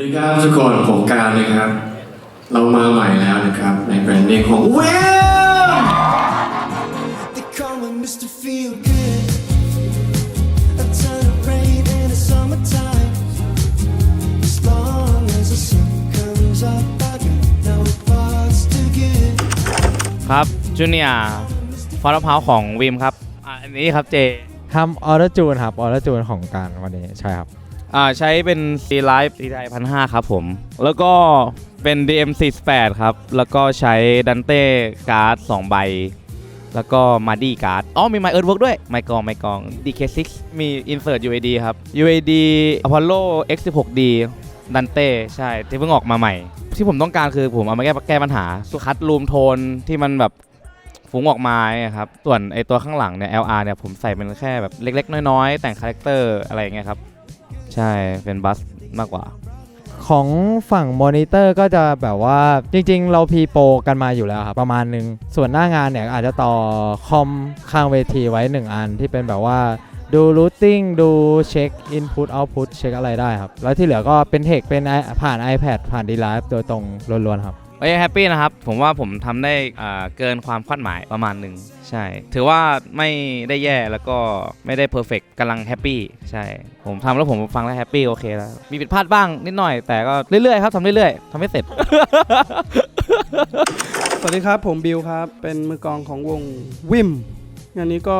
ดีครับทุกคนผมการนะครับ เรามาใหม่แล้วนะครับ ในแบรนด์เนมของเวล They call me Mr. Feel Good. A ton of rain in the summertime. As long as the sun comes up, I got no parts to give. ครับจูเนียร์ฟอร์พาวของวิมครับอ่าอันนี้ครับเจ ทำออร์จูนครับออร์จูนของการวันนี้ใช่ครับ อ่าใช้เป็น C Live C ไพันห้าครับผม แล้วก็เป็น DM 48ครับ แล้วก็ใช้ดันเต้การ์ด2ใบ แล้วก็มาดี้การ์ด อ๋อ มีไมเอิร์ธเวิร์กด้วย ไมกองไมกอง DK6 มี Insert UAD ครับ UAD Apollo X16D ดันเต้ใช่ ที่เพิ่งออกมาใหม่ ที่ผมต้องการคือผมเอามาแก้แก้ปัญหา สุคัดรูมโทนที่มันแบบฟุ้งออกมาครับ ส่วนไอตัวข้างหลังเนี่ย LR เนี่ยผมใส่เป็นแค่แบบเล็ก ๆ น้อย ๆ แต่งคาแรคเตอร์อะไรอย่างเงี้ยครับ ใช่เป็นบัสมากกว่า ของฝั่งมอนิเตอร์ก็จะแบบว่าจริง ๆ เราพีโปรกันมาอยู่แล้วครับ ประมาณหนึง ส่วนหน้างานเนี่ย อาจจะต่อคอมข้างเวทีไว้ 1 อันที่เป็นแบบว่าดูรูทติ้งดูเช็คอินพุตเอาพุตเช็คอะไรได้ครับ แล้วที่เหลือก็เป็นเทคเป็น i- ผ่าน iPad ผ่าน d l i v e โดยตรงล้วนๆครับเอ้ยแฮปปี้นะครับ ผมว่าผมทำได้อ่าเกินความคาดหมายประมาณหนึ่ง ใช่ ถือว่าไม่ได้แย่แล้วก็ไม่ได้เพอร์เฟกกำลังแฮปปี้ใช่ ผมทำแล้วผมฟังแล้วแฮปปี้โอเคแล้ว มีผิดพลาดบ้างนิดหน่อยแต่ก็เรื่อยๆครับทำเรื่อยๆทำให้เสร็จ สวัสดีครับ ผมบิวครับ เป็นมือกลองของวงวิมงานนี้ก็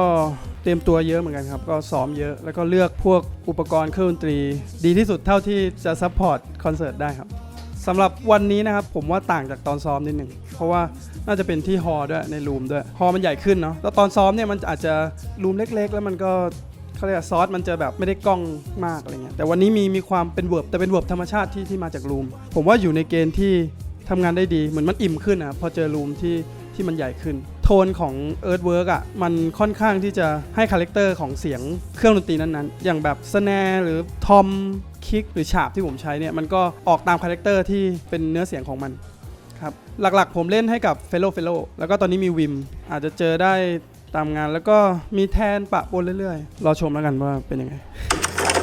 เตรียมตัวเยอะเหมือนกันครับ ก็ซ้อมเยอะแล้วก็เลือกพวกอุปกรณ์เครื่องดนตรี ดีที่สุดเท่าที่จะซัพพอร์ตคอนเสิร์ตได้ครับ สำหรับวันนี้นะครับผมว่าต่างจากตอนซ้อมนิดหนึ่งเพราะว่าน่าจะเป็นที่ฮอล์ด้วยในรูมด้วยฮอล์มันใหญ่ขึ้นเนาะแล้วตอนซ้อมเนี่ยมันอาจจะรูมเล็ก ๆ แล้วมันก็เขาเรียกว่าซอสมันจะแบบไม่ได้กล้องมากอะไรเงี้ยแต่วันนี้มีมีความเป็นเวิร์บแต่เป็นเวิร์บธรรมชาติที่ที่มาจากรูม ผมว่าอยู่ในเกณฑ์ที่ทำงานได้ดีเหมือนมันอิ่มขึ้นนะพอเจอรูมที่ที่มันใหญ่ขึ้น ทนของ Earthwork อะมันค่อนข้างที่จะให้คาแรคเตอร์ของเสียงเครื่องดนตรีนั้นๆ อย่างแบบสแนร์หรือทอมคิกหรือฉาบที่ผมใช้เนี่ยมันก็ออกตามคาแรคเตอร์ที่เป็นเนื้อเสียงของมันครับหลักๆผมเล่นให้กับ f e l l o w f e l l o w แล้วก็ตอนนี้มีวิม อาจจะเจอได้ตามงานแล้วก็มีแทนปะปนเรื่อยๆ รอชมแล้วกันว่าเป็นยังไง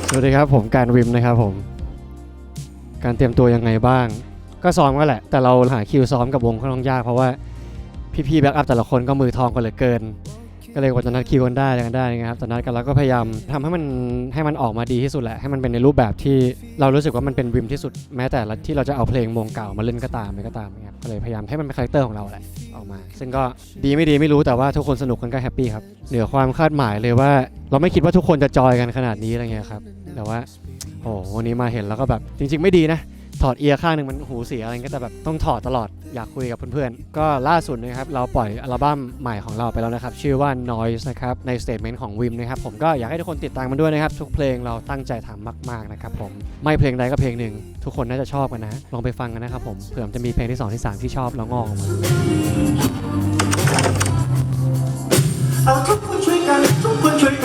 สวัสดีครับผมการวิมนะครับผม การเตรียมตัวยังไงบ้าง ก็ซ้อมก็แหละ แต่เราหาคิวซ้อมกับวงค่อนข้างยากเพราะว่า พี่ๆแบ็กอัพแต่ละคนก็มือทองกันเหลือเกิน ก็เลยกว่าจะนัดคิวกันได้กันได้นะครับแต่นัดกันแล้วก็พยายามทำให้มันให้มันออกมาดีที่สุดแหละให้มันเป็นในรูปแบบที่เรารู้สึกว่ามันเป็นวิมที่สุดแม้แต่ที่เราจะเอาเพลงวงเก่ามาเล่นก็ตามอะไรก็ตามนะครับก็เลยพยายามให้มันเป็นคาแรคเตอร์ของเราแหละออกมา ซึ่งก็ดีไม่ดีไม่รู้แต่ว่าทุกคนสนุกกันก็แฮปปี้ครับเหนือความคาดหมายเลยว่า เราไม่คิดว่าทุกคนจะจอยกันขนาดนี้อะไรเงี้ยครับแต่ว่าโอ้โหวันนี้มาเห็นแล้วก็แบบจริง ๆ ไม่ดีนะ ถอดเอียร์ข้างหนึ่งมันหูเสียอะไรก็แต่แบบต้องถอดตลอดอยากคุยกับเพื่อนๆ ก็ล่าสุดนะครับเราปล่อยอัลบั้มใหม่ของเราไปแล้วนะครับ ชื่อว่า Noise นะครับใน Statement ของ Wim นะครับผมก็อยากให้ทุกคนติดตามมันด้วยนะครับ ทุกเพลงเราตั้งใจทำมากๆนะครับผมไม่เพลงใดก็เพลงหนึ่ง ทุกคนน่าจะชอบกันนะ ลองไปฟังกันนะครับผมเผื่อจะมีเพลงที่2ที่3ที่ชอบแล้วงอกออกมาเอาทุกคนช่วยกันทุกคนช่วย